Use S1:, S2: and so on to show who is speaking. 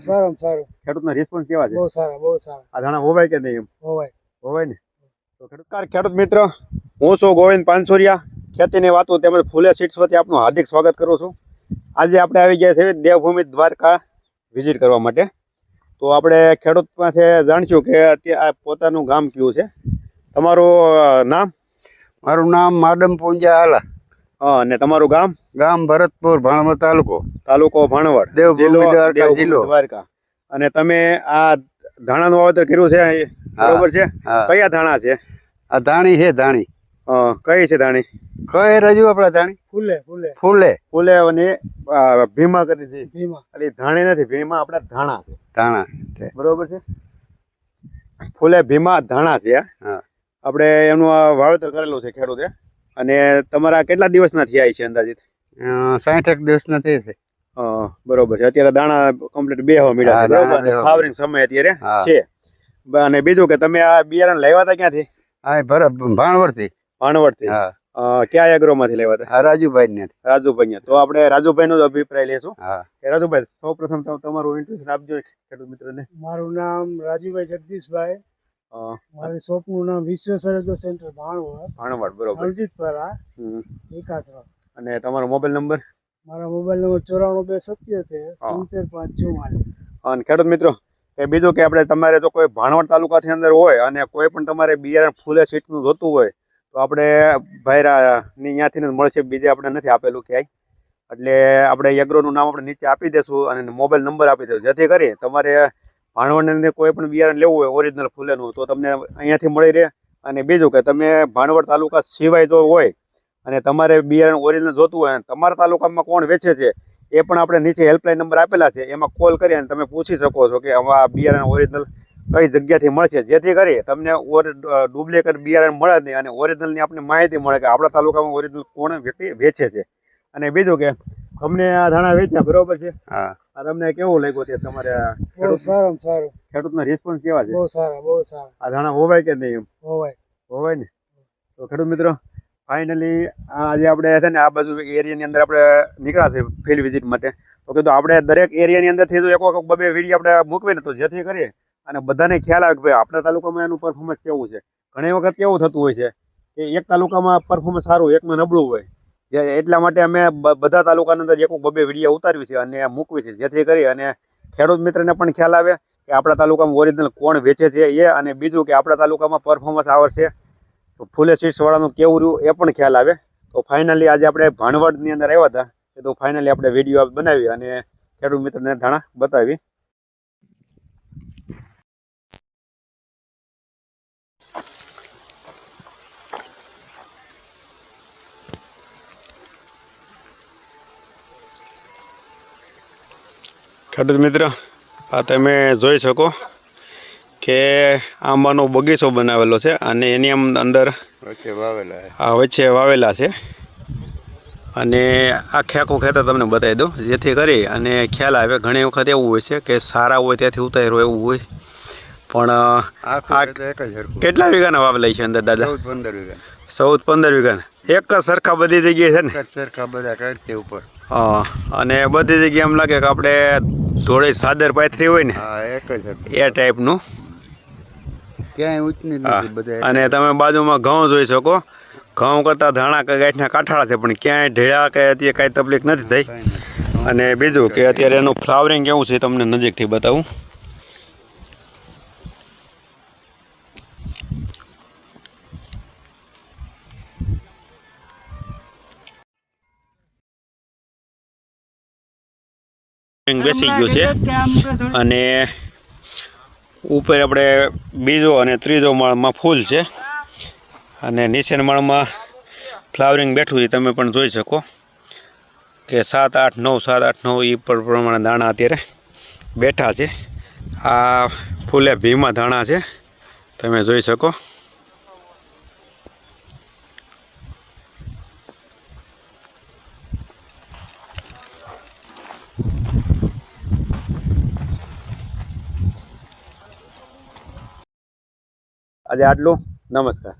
S1: સારામાં સારું.
S2: ખેડૂતના રિસ્પોન્સ કેવા છે?
S1: બહુ સારા બહુ સારા.
S2: આ ધાણા હોવાય કે નહીં એમ?
S1: હોવાય.
S2: હોવાય ને? તો ખેડૂતકાર ખેડૂત મિત્ર હું છું ગોવિંદ પાનસુરિયા. ખેતીની વાતો તેમજ ફૂલે સીટ્સ વતી આપનું હાર્દિક સ્વાગત કરું છું. આજે આપણે આવી ગયા છે દેવભૂમિ દ્વારકા વિઝિટ કરવા માટે. તો આપણે ખેડૂત પાસે જાણશું કે અત્યારે પોતાનું ગામ કયું છે? તમારું નામ?
S3: મારું નામ માડમ પૂંજા આલા.
S2: અ, અને તમારું ગામ?
S3: ગામ ભરતપુર ભાણવડ તાલુકો.
S2: તાલુકો ભાણવડ. જિલ્લો
S3: દ્વારકા
S2: અને તમે આ ધાણાનું વાવેતર કર્યું છે બરોબર છે? કયા ધાણા છે?
S3: આ ધાણી છે ધાણી.
S2: કઈ છે ધાણી?
S3: કઈ રજુ આપડા ધાણી?
S1: ફૂલે ફૂલે.
S3: ફૂલે.
S2: ફૂલે અને ભીમા કરી છે.
S1: ભીમા.
S2: એટલે ધાણી નથી ભીમા આપડા ધાણા છે.
S3: ધાણા
S2: બરોબર છે? ફૂલે ભીમા ધાણા છે.
S3: હા.
S2: આપણે એનું વાવેતર કરેલું છે ખેડૂતે. અને તમારા કેટલા દિવસના થયા છે અંદાજિત?
S3: સાઠ એક દિવસના નથી છે.
S2: બરોબર છે. અત્યારે દાણા કમ્પ્લીટ બે હવા
S3: મળ્યા
S2: છે બરોબર? ફાવરિંગ સમય અત્યારે છે. અને બીજું કે તમે આ બિયારણ લેવા હતા ક્યાંથી?
S3: હા ભરત
S2: ભાણવડથી
S3: ભાણવડથી
S2: ક્યાં કયા એગ્રોમાંથી લેવા હતા?
S3: રાજુભાઈ ને
S2: રાજુભાઈ તો આપણે રાજુભાઈ નો અભિપ્રાય લેશું.
S3: હા.
S2: રાજુભાઈ સૌ પ્રથમ તમારું ઇન્ટ્રોડક્શન આપજો ખેડૂત મિત્રોને.
S1: મારું નામ રાજુભાઈ જગદીશભાઈ. મારી શોપનું નામ વિશ્વ એગ્રો સેન્ટર ભાણવડ.
S2: ભાણવડ બરોબર.
S1: અરજીતપરા
S2: હમ.
S1: વિકાસવા
S2: અને તમારો મોબાઈલ નંબર?
S1: મારા મોબાઈલ નંબર ચોરાણું બે સત્યોતેર સિત્તેર પાંચ ચુમ્માલીસ
S2: અને ખેડૂત મિત્રો કે બીજું કે આપણે તમારે જો કોઈ ભાણવડ તાલુકાથી અંદર હોય અને કોઈ પણ તમારે બિયારણ ફૂલે સીટનું જોતું હોય તો આપણે ભાઈરાની ત્યાંથી જ મળશે. બીજે આપણે નથી આપેલું ક્યાંય. એટલે આપણે એગ્રોનું નામ આપણે નીચે આપી દેશું અને મોબાઈલ નંબર આપી દઈશું જેથી કરી તમારે ભાણવડની કોઈ પણ બિયારણ લેવું હોય ઓરિજિનલ ફૂલેનું, તો તમને અહીંયાથી મળી રહે. અને બીજું કે તમે ભાણવડ તાલુકા સિવાય જો હોય અને તમારે બિયારણ ઓરિજિનલ જોતું હોય અને તમારા તાલુકામાં કોણ વેચે છે, એ પણ આપણે નીચે હેલ્પલાઇન નંબર આપેલા છે. એમાં કોલ કરી અને તમે પૂછી શકો છો કે આ બિયારણ ઓરિજિનલ કઈ જગ્યાથી મળશે. જેથી કરી તમને ઓર ડુપ્લિકેટ બિયારણ મળે નહીં અને ઓરિજિનલની આપણે માહિતી મળે કે આપણા તાલુકામાં ઓરિજિનલ કોણ વ્યક્તિ વેચે છે. અને બીજું કે અમને આ ધાણા વેચ્યા, બરોબર છે?
S3: હા.
S2: તમને કેવું લાગ્યું છે તમારે
S1: બહુ સારું સારું.
S2: ખેડૂતના રિસ્પોન્સ કેવા છે?
S1: બહુ સારા બહુ સારા.
S2: આ ધાણા હોવાય કે નહીં
S1: હોવાય.
S2: હોવાય ને? તો ખેડૂત મિત્રો ફાઇનલી આજે આપણે છે ને આ બાજુ એરિયાની અંદર આપણે નીકળ્યા છે ફિલ્ડ વિઝિટ માટે. તો કીધું આપણે દરેક એરિયાની અંદરથી તો એક વખત બબે વીડિયો આપણે મૂકવી ને તો જેથી કરીએ અને બધાને ખ્યાલ આવે કે ભાઈ આપણા તાલુકામાં એનું પરફોર્મન્સ કેવું છે? ઘણી વખત કેવું થતું હોય છે કે એક તાલુકામાં પરફોર્મન્સ સારું એકમાં નબળું હોય. એટલા માટે અમે બધા તાલુકાની અંદર એક બબે વીડિયો ઉતારવી છે અને મૂકવી છે, જેથી કરી અને ખેડૂત મિત્રને પણ ખ્યાલ આવે કે આપણા તાલુકામાં ઓરિજિનલ કોણ વેચે છે એ અને બીજું કે આપણા તાલુકામાં પરફોર્મન્સ આવશે તો ફૂલે સીટ્સવાળાનું કેવું રહ્યું એ પણ ખ્યાલ આવે. તો ફાઇનલી આજે આપણે ભાણવડની અંદર આવ્યા હતા. તો ફાઇનલી આપણે વીડિયો બનાવી અને ખેડૂત મિત્રને ધાણા બતાવી. ખેડૂત મિત્ર આ તમે જોઈ શકો કે આંબાનો બગીચો બનાવેલો છે અને એની અંદર આ વચ્ચે વાવેલા છે. અને આખે આખું ખેતર તમને બતાવી દઉં. જેથી કરી અને ખ્યાલ આવે ઘણી વખત એવું હોય છે કે સારા હોય ત્યાંથી ઉતાર્યો એવું હોય. પણ. કેટલા વીઘાના વાવેલા છે અંદર દાદા?
S3: પંદર વીઘા.
S2: ચૌદ પંદર વીઘાના એક જ સરખા બધી જગ્યાએ છે ને?
S3: સરખા બધા કરતી ઉપર.
S2: હા અને બધી જગ્યાએ એમ લાગે કે આપણે થોડી સાદર પાથરી હોય ને
S3: એક જ
S2: એ ટાઈપનું અને તમે બાજુમાં ઘઉં જોઈ શકો. ઘઉં કરતાં ધાણા કે ગાંઠના કાંઠાળા છે પણ ક્યાંય ઢેળા કે અત્યારે કાંઈ તકલીફ નથી થઈ. અને બીજું કે અત્યારે એનું ફ્લાવરિંગ કેવું છે તમને નજીકથી બતાવું. બેસી ગયું છે. અને ઉપર આપણે બીજો અને ત્રીજો માળમાં ફૂલ છે. અને નીચેના માળમાં ફ્લાવરિંગ બેઠું છે તમે પણ જોઈ શકો. કે સાત આઠ નવ સાત આઠ નવ એ પર પ્રમાણે દાણા અત્યારે બેઠા છે. આ ફૂલે ભીમા દાણા છે. તમે જોઈ શકો. આજે આટલું. નમસ્કાર.